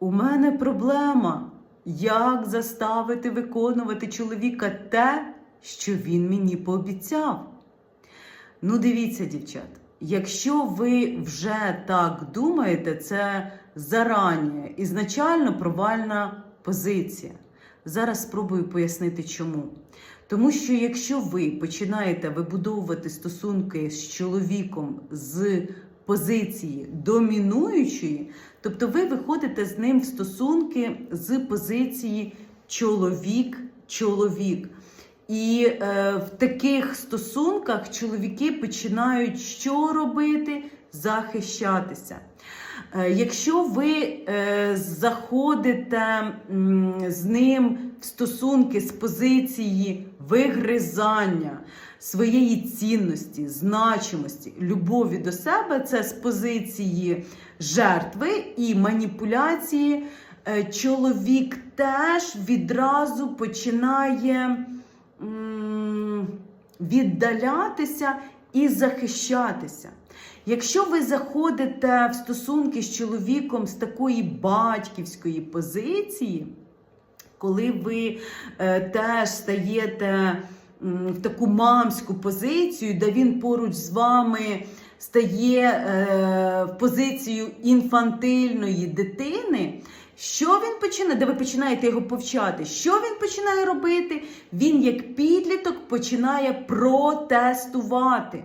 у мене проблема. Як заставити виконувати чоловіка те, що він мені пообіцяв? Ну, дивіться, дівчат, якщо ви вже так думаєте, це зарані ізначально провальна позиція. Зараз спробую пояснити чому. Тому що якщо ви починаєте вибудовувати стосунки з чоловіком з позиції домінуючої, тобто ви виходите з ним в стосунки з позиції чоловік-чоловік. І е, в таких стосунках чоловіки починають що робити? Захищатися. Е, Якщо ви е, заходите з ним в стосунки з позиції вигризання своєї цінності, значимості, любові до себе, це з позиції жертви і маніпуляції, е, чоловік теж відразу починає віддалятися і захищатися. Якщо ви заходите в стосунки з чоловіком з такої батьківської позиції, коли ви е, теж стаєте в таку мамську позицію, де він поруч з вами стає е, в позицію інфантильної дитини, що він починає, де ви починаєте його повчати? Що він починає робити? Він, як підліток, починає протестувати.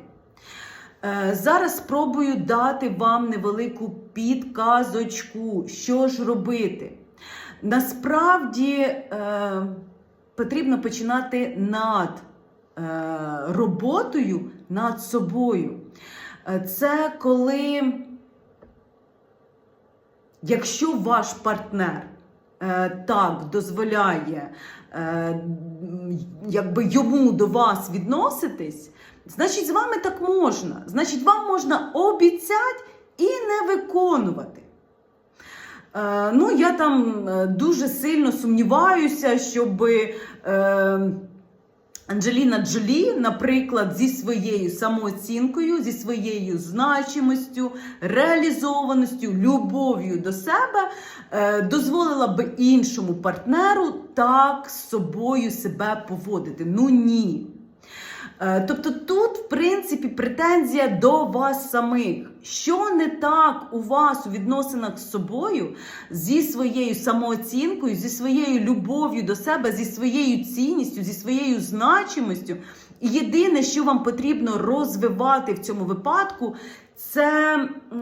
Е, Зараз спробую дати вам невелику підказочку, що ж робити. Насправді е, потрібно починати над е, роботою над собою. Е, Це коли, якщо ваш партнер е, так дозволяє е, якби йому до вас відноситись, значить, з вами так можна. Значить, вам можна обіцяти і не виконувати. Е, ну, я там дуже сильно сумніваюся, щоб Анджеліна Джолі, наприклад, зі своєю самооцінкою, зі своєю значимостю, реалізованістю, любов'ю до себе е, дозволила би іншому партнеру так собою себе поводити. Ну ні. Е, Тобто тут, в принципі, претензія до вас самих. Що не так у вас у відносинах з собою, зі своєю самооцінкою, зі своєю любов'ю до себе, зі своєю цінністю, зі своєю значимостю. І єдине, що вам потрібно розвивати в цьому випадку, це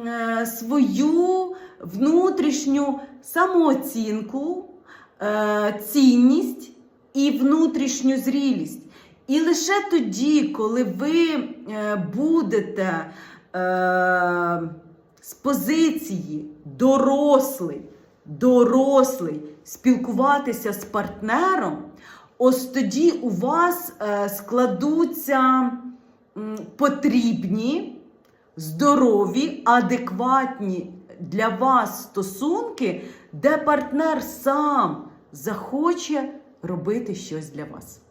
е, свою внутрішню самооцінку, е, цінність і внутрішню зрілість. І лише тоді, коли ви е, будете е, з позиції дорослий, дорослий спілкуватися з партнером, ось тоді у вас е, складуться потрібні, здорові, адекватні для вас стосунки, де партнер сам захоче робити щось для вас.